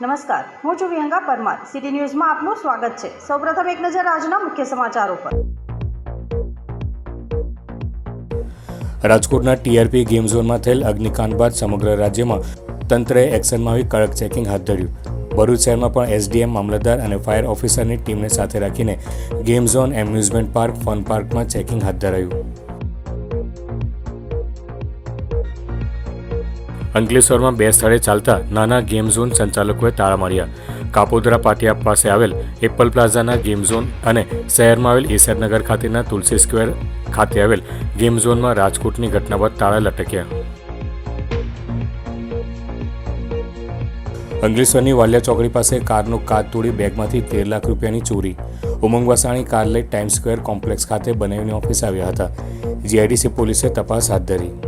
નમસ્કાર. હું છું વિહંગા પરમાર. સિટી ન્યૂઝમાં આપનું સ્વાગત છે. સૌપ્રથમ એક નજર આજના મુખ્ય સમાચારો પર. રાજકોટના ટીઆરપી ગેમ ઝોનમાં થયેલ અગ્નિકાંડ બાદ સમગ્ર રાજ્યમાં તંત્રએ એક્શનમાં આવી કડક ચેકિંગ હાથ ધર્યું. ભરૂચ શહેરમાં પણ એસડીએમ મામલતદાર અને ફાયર ઓફિસરની ટીમને સાથે રાખીને game zone amusement park, fun પાર્કમાં ચેકિંગ હાથ ધરાયું. અંકલેશ્વરમાં બે સ્થળે ચાલતા નાના ગેમ ઝોન સંચાલકોએ તાળા માર્યા. કાપોદરા પાટિયા પાસે આવેલ એપલ પ્લાઝાના ગેમ ઝોન અને શહેરમાં આવેલ એસઆરનગર ખાતેના તુલસી સ્ક્વેર ખાતે આવેલ ગેમ ઝોનમાં રાજકોટની ઘટના બાદ તાળા લટક્યા. અંકલેશ્વરની વાલિયા ચોકડી પાસે કારનું કાચ તોડી બેગમાંથી તેર લાખ રૂપિયાની ચોરી. ઉમંગ વસાણી કાર લઈ ટાઈમ સ્ક્વેર કોમ્પ્લેક્સ ખાતે બનાવીને ઓફિસ આવ્યા હતા. જીઆઈડીસી પોલીસે તપાસ હાથ ધરી.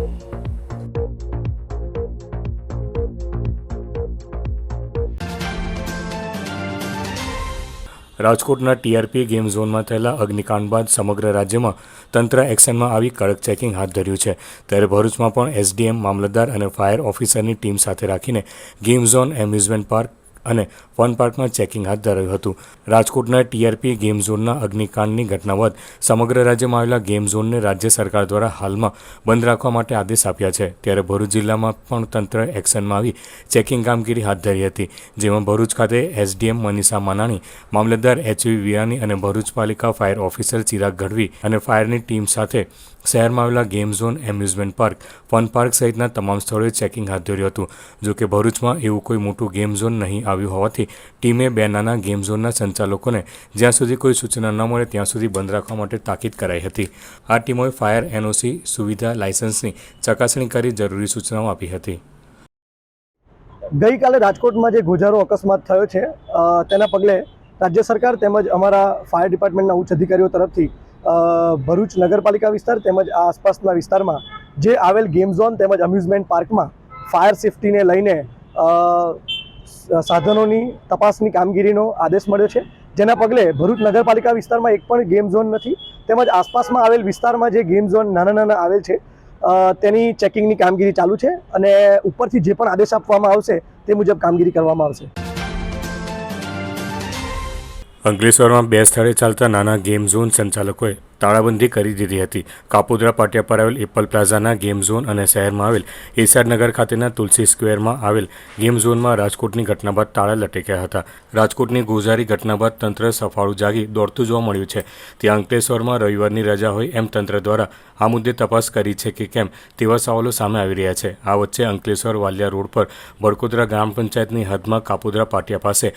રાજકોટના ટીઆરપી ગેમ ઝોનમાં થયેલા અગ્નિકાંડ બાદ સમગ્ર રાજ્યમાં તંત્ર એક્શનમાં આવી કડક ચેકિંગ હાથ ધર્યું છે. ત્યારે ભરૂચમાં પણ એસડીએમ મામલતદાર અને ફાયર ઓફિસરની ટીમ સાથે રાખીને ગેમ ઝોન એમ્યુઝમેન્ટ પાર્ક અને ફન પાર્કમાં ચેકિંગ હાથ ધરાયું હતું. રાજકોટના ટીઆરપી ગેમ ઝોનના અગ્નિકાંડની ઘટના બાદ સમગ્ર રાજ્યમાં આવેલા ગેમ ઝોનને રાજ્ય સરકાર દ્વારા હાલમાં બંધ રાખવા માટે આદેશ આપ્યા છે. ત્યારે ભરૂચ જિલ્લામાં પણ તંત્ર એક્શનમાં આવી ચેકિંગ કામગીરી હાથ ધરી હતી. જેમાં ભરૂચ ખાતે એસડીએમ મનીષા માનાણી, મામલતદાર એચવી વિયાની અને ભરૂચ પાલિકા ફાયર ઓફિસર ચિરાગ ગઢવી અને ફાયરની ટીમ સાથે શહેરમાં આવેલા game zone, amusement park, fun park સહિતના તમામ સ્થળોએ ચેકિંગ હાથ ધર્યું હતું. જો કે ભરૂચમાં એવું કોઈ મોટું ગેમ ઝોન નહીં આવ્યું હોવાથી ટીમે બે નાના ગેમ ઝોનના સંચાલકોને જ્યાં સુધી કોઈ સૂચના ન મળે ત્યાં સુધી બંધ રાખવા માટે તાકીદ કરાઈ હતી. આ ટીમોએ ફાયર એનઓસી સુવિધા લાયસન્સની ચકાસણી કરી જરૂરી સૂચનાઓ આપી હતી. ગઈકાલે રાજકોટમાં જે ગુજારો અકસ્માત થયો છે તેના પગલે રાજ્ય સરકાર તેમજ અમારા ફાયર ડિપાર્ટમેન્ટના ઉચ્ચ અધિકારીઓ તરફથી ભરૂચ નગરપાલિકા વિસ્તાર તેમજ આસપાસના વિસ્તારમાં જે આવેલ ગેમ ઝોન તેમજ અમ્યુઝમેન્ટ પાર્કમાં ફાયર સેફટીને લઈને સાધનોની તપાસની કામગીરીનો આદેશ મળ્યો છે. જેના પગલે ભરૂચ નગરપાલિકા વિસ્તારમાં એક પણ ગેમ ઝોન નથી, તેમજ આસપાસમાં આવેલ વિસ્તારમાં જે ગેમ ઝોન નાના નાના આવેલ છે તેની ચેકિંગની કામગીરી ચાલુ છે અને ઉપરથી જે પણ આદેશ આપવામાં આવશે તે મુજબ કામગીરી કરવામાં આવશે. અંકલેશ્વરમાં બે સ્થળે ચાલતા નાના ગેમ ઝોન સંચાલકોએ તાળાબંધી કરી દીધી હતી. કાપોદરા પાટિયા પર આવેલ એપલ પ્લાઝાના ગેમ ઝોન અને શહેરમાં આવેલ એસઆરનગર ખાતેના તુલસી સ્ક્વેરમાં આવેલ ગેમ ઝોનમાં રાજકોટની ઘટના બાદ તાળા લટક્યા હતા. રાજકોટની ગોઝારી ઘટના બાદ તંત્ર સફાળું જાગી દોડતું જોવા મળ્યું છે. ત્યાં અંકલેશ્વરમાં રવિવારની રજા હોય એમ તંત્ર દ્વારા આ મુદ્દે તપાસ કરી છે કે કેમ તેવા સવાલો સામે આવી રહ્યા છે. આ વચ્ચે અંકલેશ્વર વાલિયા રોડ પર બરકોદરા ગ્રામ પંચાયતની હદમાં કાપોદરા પાટિયા પાસે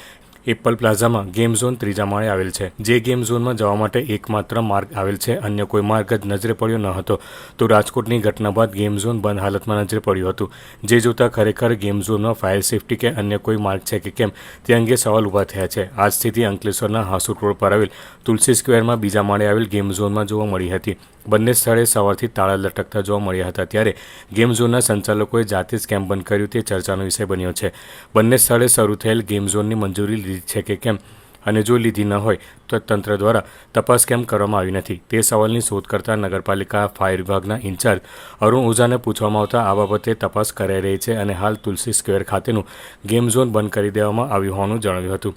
એપલ પ્લાઝામાં ગેમ ઝોન ત્રીજા માળે આવેલ છે. જે ગેમ ઝોનમાં જવા માટે એકમાત્ર માર્ગ આવેલ છે. અન્ય કોઈ માર્ગ જ નજરે પડ્યો ન હતો. તો રાજકોટની ઘટના બાદ ગેમ ઝોન બંધ હાલતમાં નજરે પડ્યું હતું. જે જોતા ખરેખર ગેમ ઝોનમાં ફાયર સેફટી કે અન્ય કોઈ માર્ગ છે કે કેમ, તે અંગે સવાલ ઊભા થયા છે. આ સ્થિતિ અંકલેશ્વરના હાસુર રોડ પર આવેલ તુલસી સ્ક્વેરમાં બીજા માળે આવેલ ગેમ ઝોનમાં જોવા મળી હતી. બંને સ્થળે સવારથી તાળા લટકતા જોવા મળ્યા હતા. ત્યારે ગેમ ઝોનના સંચાલકોએ જાતે જ કેમ્પ બંધ કર્યું તે ચર્ચાનો વિષય બન્યો છે. બંને સ્થળે શરૂ થયેલ ગેમ ઝોનની મંજૂરી લીધી છે કે કેમ? અને જો લીધી ન હોય, તો તંત્ર દ્વારા તપાસ કેમ કરવામાં આવી નથી? તે સવાલની શોધ કરતા નગરપાલિકા, ફાયર વિભાગના ઇન્ચાર્જ અરુણ ઓઝાને પૂછવામાં આવતા આ બાબતે તપાસ કરાઈ રહી છે અને હાલ તુલસી સ્ક્વેર ખાતેનું ગેમ ઝોન બંધ કરી દેવામાં આવ્યું હોવાનું જણાવ્યું હતું.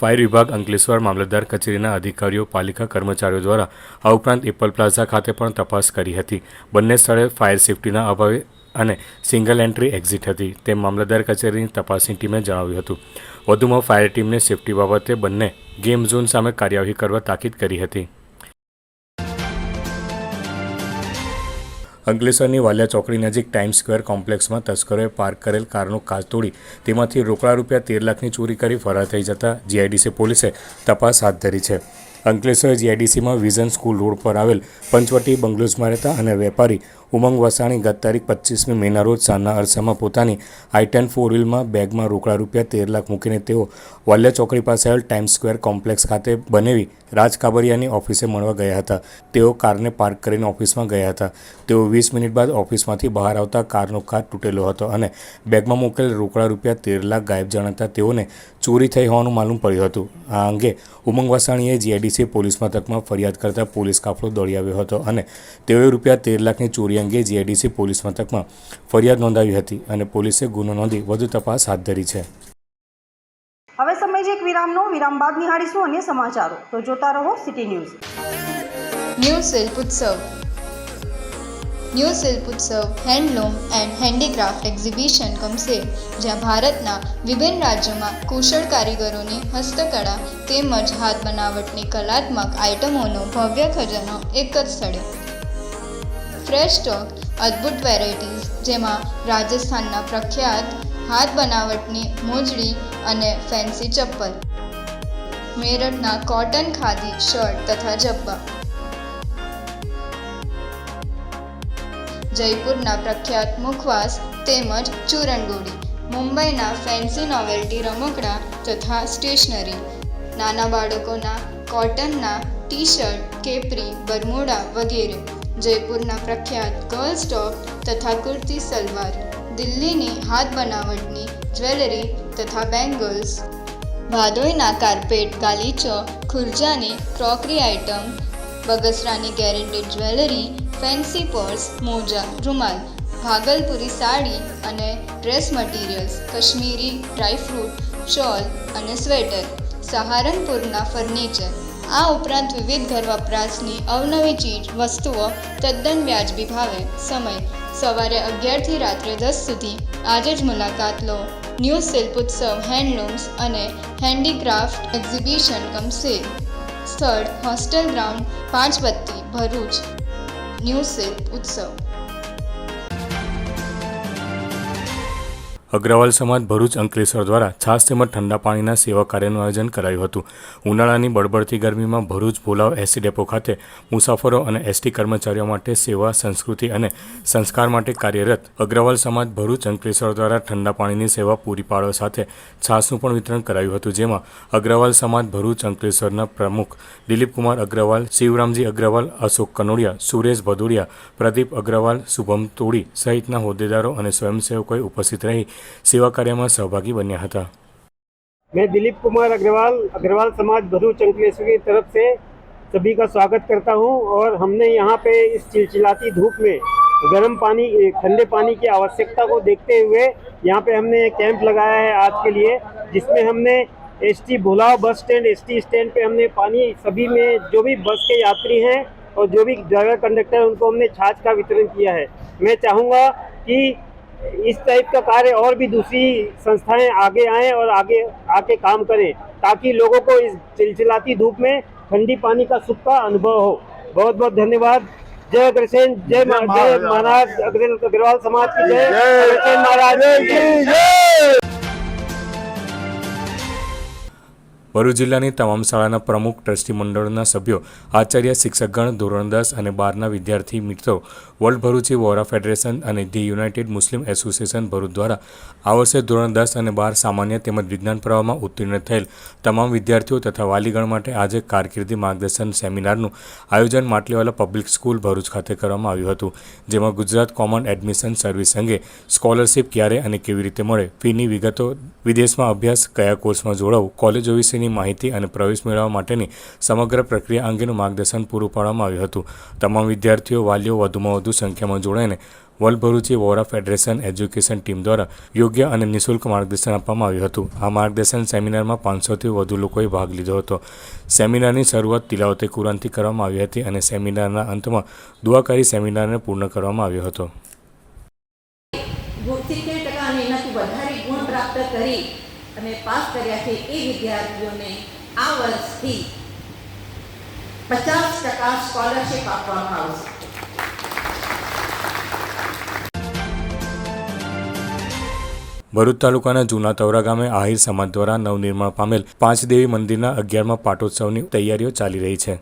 ફાયર વિભાગ અંકલેશ્વર મામલતદાર કચેરીના અધિકારીઓ, પાલિકા કર્મચારીઓ દ્વારા આ ઉપરાંત એપલ પ્લાઝા ખાતે પણ તપાસ કરી હતી. બંને સ્થળે ફાયર સેફટીના અભાવે અને સિંગલ એન્ટ્રી એક્ઝિટ હતી. તેમ મામલતદાર કચેરીની તપાસની ટીમે જણાવ્યું હતું. વધુમાં ફાયર ટીમને સેફટી બાબતે બંને ગેમ ઝોન સામે કાર્યવાહી કરવા તાકીદ કરી હતી. અંકલેશ્વરની વાલિયા ચોકડી નજીક ટાઈમ સ્ક્વેર કોમ્પ્લેક્સમાં તસ્કરોએ પાર્ક કરેલ કારનો કાચ તોડી તેમાંથી રોકડા રૂપિયા તેર લાખની ચોરી કરી ફરાર થઈ જતા જીઆઈડીસી પોલીસે તપાસ હાથ ધરી છે. અંકલેશ્વર જીઆઈડીસીમાં વિઝન સ્કૂલ રોડ પર આવેલ પંચવટી બંગલોઝમાં રહેતા અને વેપારી ઉમંગ વસાણી ગત તારીખ પચીસમી મેના રોજ સાંજના અરસામાં પોતાની આઈ ટેન ફોર વ્હીલમાં બેગમાં રોકડા રૂપિયા તેર લાખ મૂકીને તેઓ વાલિયા ચોકડી પાસે આવેલ ટાઈમ સ્ક્વેર કોમ્પ્લેક્સ ખાતે બનેવી રાજ કાબરિયાની ઓફિસે મળવા ગયા હતા. તેઓ કારને પાર્ક કરીને ઓફિસમાં ગયા હતા. તેઓ વીસ મિનિટ બાદ ઓફિસમાંથી બહાર આવતા કારનો કાર તૂટેલો હતો અને બેગમાં મૂકેલ રોકડા રૂપિયા તેર લાખ ગાયબ જણાતા તેઓને ચોરી થઈ હોવાનું માલુમ પડ્યું હતું. આ અંગે ઉમંગ વાસાણીએ જીઆઈડીસી પોલીસ મથકમાં ફરિયાદ કરતા પોલીસ કાફલો દોડી આવ્યો હતો અને તેઓએ રૂપિયા તેર લાખની ચોરી અંગે જીઆઈડીસી પોલીસ મથકમાં ફરિયાદ નોંધાવી હતી અને પોલીસે ગુનો નોંધી વધુ તપાસ હાથ ધરી છે. હવે સમય છે એક વિરામનો. વિરામ બાદ નિહાળીશું અન્ય સમાચારો. તો જોતા રહો સિટી ન્યૂઝ. ન્યૂઝ શિલ્પ ઉત્સવ ન્યૂ શિલ્પ ઉત્સવ, હેન્ડલૂમ એન્ડ હેન્ડીક્રાફ્ટ એક્ઝિબિશન ગમશે, જ્યાં ભારતના વિભિન્ન રાજ્યોમાં કુશળ કારીગરોની હસ્તકળા તેમજ હાથ બનાવટની કલાત્મક આઇટમોનો ભવ્ય ખજાનો એક જ સ્થળે. ફ્રેશ સ્ટોક અદ્ભુત વેરાયટીઝ જેમાં રાજસ્થાનના પ્રખ્યાત હાથ બનાવટની મોજડી અને ફેન્સી ચપ્પલ. મેરઠના કોટન ખાદી શર્ટ તથા જબ્બા. જયપુરના પ્રખ્યાત મુખવાસ તેમજ ચૂરણગોળી, મુંબઈના ફેન્સી નોવેલ્ટી રમકડા તથા સ્ટેશનરી, નાના બાળકોના કોટનના ટી શર્ટ કેપરી, બરમુડા વગેરે, જયપુરના પ્રખ્યાત ગર્લ્સ ટોપ તથા કુર્તી સલવાર, દિલ્હીની હાથ બનાવટની જ્વેલરી તથા બેંગલ્સ. ભાદોઈના કાર્પેટ, ગાલીચો, ખુરજાની ક્રોકરી આઇટમ બગસરાની ગેરેન્ટેડ જ્વેલરી, ફેન્સી પર્સ, મોજા, રૂમાલ, ભાગલપુરી સાડી અને dress materials, Kashmiri dry fruit shawl અને સ્વેટર, સહારનપુરના ફર્નિચર. આ ઉપરાંત વિવિધ ઘર વપરાશની અવનવી ચીજ, વસ્તુઓ તદ્દન વ્યાજબી ભાવે. સમય. સવારે અગિયારથી રાત્રે દસ સુધી. આજે જ મુલાકાત લો. ન્યૂ શિલ્પ ઉત્સવ હેન્ડલૂમ્સ અને હેન્ડીક્રાફ્ટ એક્ઝિબિશન કમ સેલ સ્થળ હોસ્ટેલ ગ્રાઉન્ડ પાંચ બત્તી ભરૂચ ન્યૂ શિલ્પ ઉત્સવ. અગ્રવાલ સમાજ ભરૂચ અંકલેશ્વર દ્વારા છાસ તેમજ ઠંડા પાણીના સેવા કાર્યનું આયોજન કરાયું હતું. ઉનાળાની બળબડતી ગરમીમાં ભરૂચ ભોલાવ એસટી ડેપો ખાતે મુસાફરો અને એસટી કર્મચારીઓ માટે સેવા, સંસ્કૃતિ અને સંસ્કાર માટે કાર્યરત અગ્રવાલ સમાજ ભરૂચ અંકલેશ્વર દ્વારા ઠંડા પાણીની સેવા પૂરી પાડવા સાથે છાસનું પણ વિતરણ કરાયું હતું, જેમાં અગ્રવાલ સમાજ ભરૂચ અંકલેશ્વરના પ્રમુખ દિલીપકુમાર અગ્રવાલ, શિવરામજી અગ્રવાલ, અશોક કનોડિયા, સુરેશ ભદુડિયા પ્રદીપ અગ્રવાલ, શુભમ તોડી સહિતના હોદ્દેદારો અને સ્વયંસેવકોએ ઉપસ્થિત રહી સેવા કાર્યમાં સહભાગી બન્યા હતા मैं दिलीप कुमार अग्रवाल अग्रवाल समाज भरूच अंकलेश्वर की तरफ से सभी का स्वागत करता हूं और हमने यहाँ पे इस चिलचिलाती धूप में गर्म पानी ठंडे पानी की आवश्यकता को देखते हुए यहाँ पे हमने एक कैंप लगाया है आज के लिए जिसमें हमने S T भुलाव bus stand S T stand पे हमने पानी सभी में जो भी बस के यात्री हैं और जो भी ड्राइवर कंडक्टर हैं उनको हमने छाछ का वितरण किया है मैं चाहूँगा कि इस टाइप का कार्य और भी दूसरी संस्थाएं आगे आएं और आगे आके काम करें ताकि लोगों को इस चिलचिलाती धूप में ठंडी पानी का सुख का अनुभव हो बहुत बहुत धन्यवाद जय अग्रसेन जय मा- जय महाराज अग्र- अग्रवाल समाज की जय अग्रसेन महाराज की जय ભરૂચ જિલ્લાની તમામ શાળાના પ્રમુખ ટ્રસ્ટી મંડળના સભ્યો આચાર્ય શિક્ષકગણ ધોરણ દસ અને બારના વિદ્યાર્થી મિત્રો વર્લ્ડ ભરૂચી વોરા ફેડરેશન અને the united Muslim association Bharuch દ્વારા આ વર્ષે ધોરણ દસ અને બાર સામાન્ય તેમજ વિજ્ઞાન પ્રવાહમાં ઉત્તીર્ણ થયેલ તમામ વિદ્યાર્થીઓ તથા વાલીગણ માટે આજે કારકિર્દી માર્ગદર્શન સેમિનારનું આયોજન માટલીવાલા પબ્લિક સ્કૂલ ભરૂચ ખાતે કરવામાં આવ્યું હતું, જેમાં ગુજરાત કોમન એડમિશન સર્વિસ અંગે સ્કોલરશિપ ક્યારે અને કેવી રીતે મળે, ફીની વિગતો, વિદેશમાં અભ્યાસ, કયા કોર્સમાં જોડાવું, કોલેજો વિશેની માહિતી અને પ્રવેશ મેળવવા માટેની સમગ્ર પ્રક્રિયા અંગેનું માર્ગદર્શન પૂરું પાડવામાં આવ્યું હતું. તમામ વિદ્યાર્થીઓ, વાલીઓ વધુમાં વધુ સંખ્યામાં જોડાઈને world Vora federation education team દ્વારા યોગ્ય અને નિઃશુલ્ક માર્ગદર્શન આપવામાં આવ્યું હતું. આ માર્ગદર્શન સેમિનારમાં પાંચસોથી વધુ લોકોએ ભાગ લીધો હતો. સેમિનારની શરૂઆત તિલાવતે કુરાનથી કરવામાં આવી હતી અને સેમિનારના અંતમાં દુઆ કરી સેમિનારને પૂર્ણ કરવામાં આવ્યો હતો. પચાસ ટકા સ્કોલરશીપ આપવામાં આવશે. ભરૂચ તાલુકાના જૂના તવરા ગામે આહિર સમાજ દ્વારા નવનિર્માણ પામેલ પાંચ દેવી મંદિરના અગિયારમાં પાટોત્સવની તૈયારીઓ ચાલી રહી છે.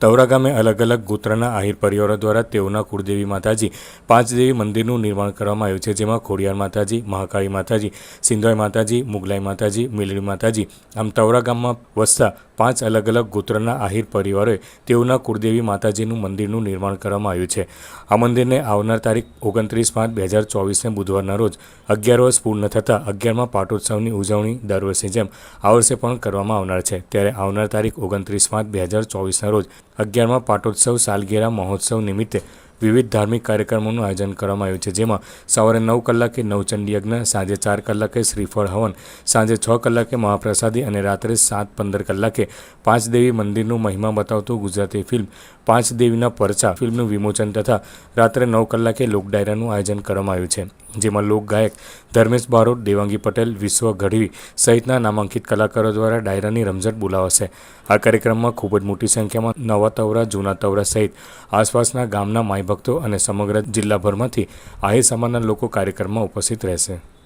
તવરા ગામે અલગ અલગ ગોત્રના આહિર પરિવારો દ્વારા તેઓના કુળદેવી માતાજી પાંચ દેવી મંદિરનું નિર્માણ કરવામાં આવ્યું છે, જેમાં ખોડિયાર માતાજી, મહાકાળી માતાજી સિંધોઈ માતાજી, મુગલાઈ માતાજી, મિલડી માતાજી, આમ તવરા ગામમાં વસતા પાંચ અલગ અલગ ગોત્રના આહિર પરિવારોએ તેઓના કુળદેવી માતાજીનું મંદિરનું નિર્માણ કરવામાં આવ્યું છે. આ મંદિરને આવનાર તારીખ ઓગણત્રીસ પાંચ બે હજાર ચોવીસને બુધવારના રોજ અગિયાર વર્ષ પૂર્ણ થતાં અગિયારમાં પાટોત્સવની ઉજવણી દર વર્ષની જેમ આ વર્ષે પણ કરવામાં આવનાર છે. ત્યારે આવનાર તારીખ ઓગણત્રીસ પાંચ બે હજાર ચોવીસના રોજ અગિયારમાં પાટોત્સવ, સાલગીરા મહોત્સવ નિમિત્તે વિવિધ ધાર્મિક કાર્યક્રમોનું આયોજન કરવામાં આવ્યું છે, જેમાં સવારે નવ કલાકે નવચંડી યજ્ઞ, સાંજે ચાર કલાકે શ્રીફળ હવન, સાંજે છ કલાકે મહાપ્રસાદી અને રાત્રે સાત પંદર કલાકે પાંચ દેવી મંદિરનું મહિમા બતાવતું ગુજરાતી ફિલ્મ પાંચ દેવીના પરચા ફિલ્મનું વિમોચન તથા રાત્રે નવ કલાકે લોકડાયરાનું આયોજન કરવામાં આવ્યું છે. જેમાં લોકગાયક ધર્મેશ બારોટ, દેવાંગી પટેલ, વિશ્વ ગઢવી સહિતના નામાંકિત કલાકારો દ્વારા ડાયરાની રમઝટ બોલાવાશે. આ કાર્યક્રમમાં ખૂબ જ મોટી સંખ્યામાં નવા તવરા, જૂના તવરા સહિત આસપાસના ગામના માઈ ભક્તો અને સમગ્ર જિલ્લાભરમાંથી આહી સમાજના લોકો કાર્યક્રમમાં ઉપસ્થિત રહેશે.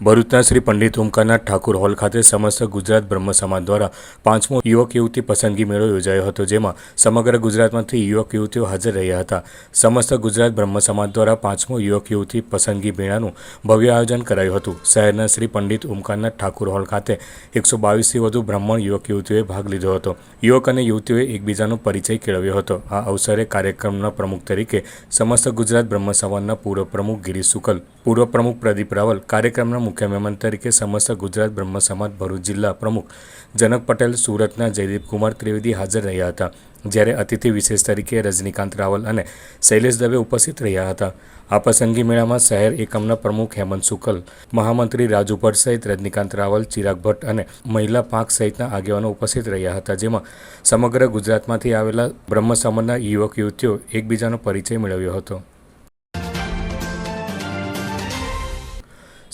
ભરૂચના શ્રી પંડિત ઓમકારનાથ ઠાકુર હોલ ખાતે સમસ્ત ગુજરાત બ્રહ્મ સમાજ દ્વારા પાંચમો યુવક યુવતી પસંદગી મેળો યોજાયો હતો, જેમાં સમગ્ર ગુજરાતમાંથી યુવક યુવતીઓ હાજર રહ્યા હતા. સમસ્ત ગુજરાત બ્રહ્મ સમાજ દ્વારા પાંચમો યુવક યુવતી પસંદગી મેળાનું ભવ્ય આયોજન કરાયું હતું. શહેરના શ્રી પંડિત ઓમકારનાથ ઠાકુર હોલ ખાતે એકસો બાવીસથી વધુ બ્રાહ્મણ યુવક યુવતીઓએ ભાગ લીધો હતો. યુવક અને યુવતીઓએ એકબીજાનો પરિચય કેળવ્યો હતો. આ અવસરે કાર્યક્રમના પ્રમુખ તરીકે સમસ્ત ગુજરાત બ્રહ્મ સમાજના પૂર્વ પ્રમુખ ગિરીશ શુકલ પૂર્વ પ્રમુખ પ્રદીપ રાવલ, કાર્યક્રમના મુખ્ય મહેમાન તરીકે સમસ્ત ગુજરાત બ્રહ્મ સમાજ ભરૂચ જિલ્લા પ્રમુખ જનક પટેલ સુરતના જયદીપકુમાર ત્રિવેદી હાજર રહ્યા હતા, જ્યારે અતિથિ વિશેષ તરીકે રજનીકાંત રાવલ અને શૈલેષ દવે ઉપસ્થિત રહ્યા હતા. આ પ્રસંગી મેળામાં શહેર એકમના પ્રમુખ હેમંત શુકલ મહામંત્રી રાજુ સહિત રજનીકાંત રાવલ, ચિરાગ ભટ્ટ અને મહિલા પાંખ સહિતના આગેવાનો ઉપસ્થિત રહ્યા હતા, જેમાં સમગ્ર ગુજરાતમાંથી આવેલા બ્રહ્મ સમાજના યુવક, યુવતીઓ એકબીજાનો પરિચય મેળવ્યો હતો.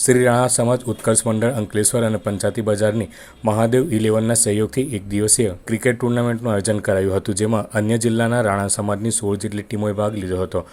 શ્રી રાણા સમાજ ઉત્કર્ષ મંડળ, અંકલેશ્વર અને પંચાયતી બજારની મહાદેવ ઇલેવનના સહયોગથી એક દિવસીય ક્રિકેટ ટુર્નામેન્ટનું આયોજન કરાયું હતું, જેમાં અન્ય જિલ્લાના રાણા સમાજની સોળ જેટલી ટીમોએ ભાગ લીધો હતો.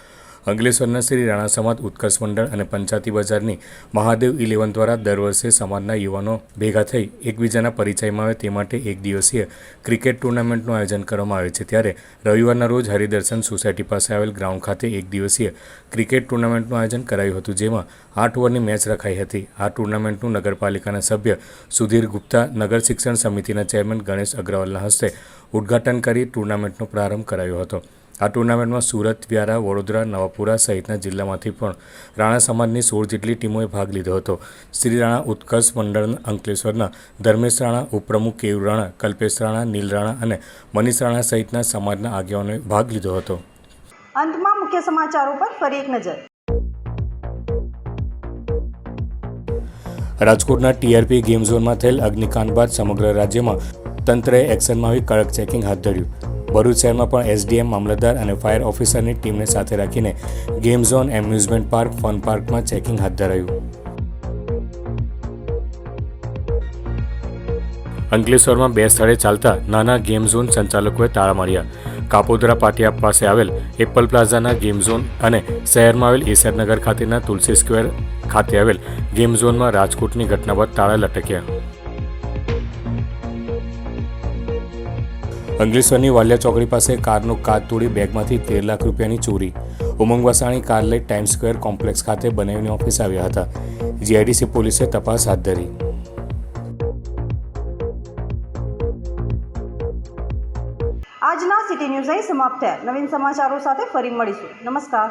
અંકલેશ્વરના શ્રી રાણા સમાજ, ઉત્કર્ષ મંડળ અને પંચાયતી બજારની મહાદેવ ઇલેવન દ્વારા દર વર્ષે સમાજના યુવાનો ભેગા થઈ એકબીજાના પરિચયમાં આવે તે માટે એક દિવસીય ક્રિકેટ ટુર્નામેન્ટનું આયોજન કરવામાં આવે છે. ત્યારે રવિવારના રોજ હરિદર્શન સોસાયટી પાસે આવેલ ગ્રાઉન્ડ ખાતે એક દિવસીય ક્રિકેટ ટુર્નામેન્ટનું આયોજન કરાયું હતું, જેમાં આઠ ઓવરની મેચ રખાઈ હતી. આ ટુર્નામેન્ટનું નગરપાલિકાના સભ્ય સુધીર ગુપ્તા, નગર શિક્ષણ સમિતિના ચેરમેન ગણેશ અગ્રવાલના હસ્તે ઉદ્ઘાટન કરી ટુર્નામેન્ટનો પ્રારંભ કરાયો હતો. આ ટુર્નામેન્ટમાં સુરત વ્યારા વડોદરા નવાપુરા સહિતના જિલ્લામાંથી પણ રાણા સમાજની સોળ જેટલી ટીમોએ ભાગ લીધો હતો. શ્રી રાણા ઉત્કર્ષ મંડળ અંકલેશ્વરના ધર્મેશ રાણા ઉપપ્રમુખ કેયુર રાણા કલ્પેશ રાણા નીલ રાણા અને મનીષ રાણા સહિતના સમાજના આગેવાનોએ ભાગ લીધો હતો. અંતમાં મુખ્ય સમાચારો પર ફરી એક નજર. રાજકોટના ટીઆરપી ગેમ ઝોનમાં થયેલ અગ્નિકાંડ બાદ સમગ્ર રાજ્યમાં તંત્રએ એક્શનમાં આવી કડક ચેકિંગ હાથ ધર્યું. ભરૂચ શહેરમાં પણ એસડીએમ મામલતદાર અને ફાયર ઓફિસરની ટીમને સાથે રાખીને game zone amusement park, fun પાર્કમાં ચેકિંગ હાથ ધરાયું. અંકલેશ્વરમાં બે સ્થળે ચાલતા નાના ગેમ ઝોન સંચાલકોએ તાળા માર્યા. કાપોદરા પાટિયા પાસે આવેલ એપલ પ્લાઝાના ગેમ ઝોન અને શહેરમાં આવેલ એશિયાનગર ખાતેના તુલસી સ્ક્વેર ખાતે આવેલ ગેમ ઝોનમાં રાજકોટની ઘટના બાદ તાળા લટક્યા. અંકલેશ્વરની વાલિયા ચોકડી પાસે કારનો કાચ તોડી બેગમાંથી તેર લાખ રૂપિયાની ચોરી. ઉમંગ વસાણી કાર લઈ ટાઈમ સ્ક્વેર કોમ્પ્લેક્સ ખાતે બનાવીને ઓફિસ આવ્યા હતા. જીઆઈડીસી પોલીસે તપાસ હાથ ધરી. આજના સિટી ન્યૂઝ અહીં સમાપ્ત થયા નવીન સમાચારો સાથે ફરી મળીશું. નમસ્કાર.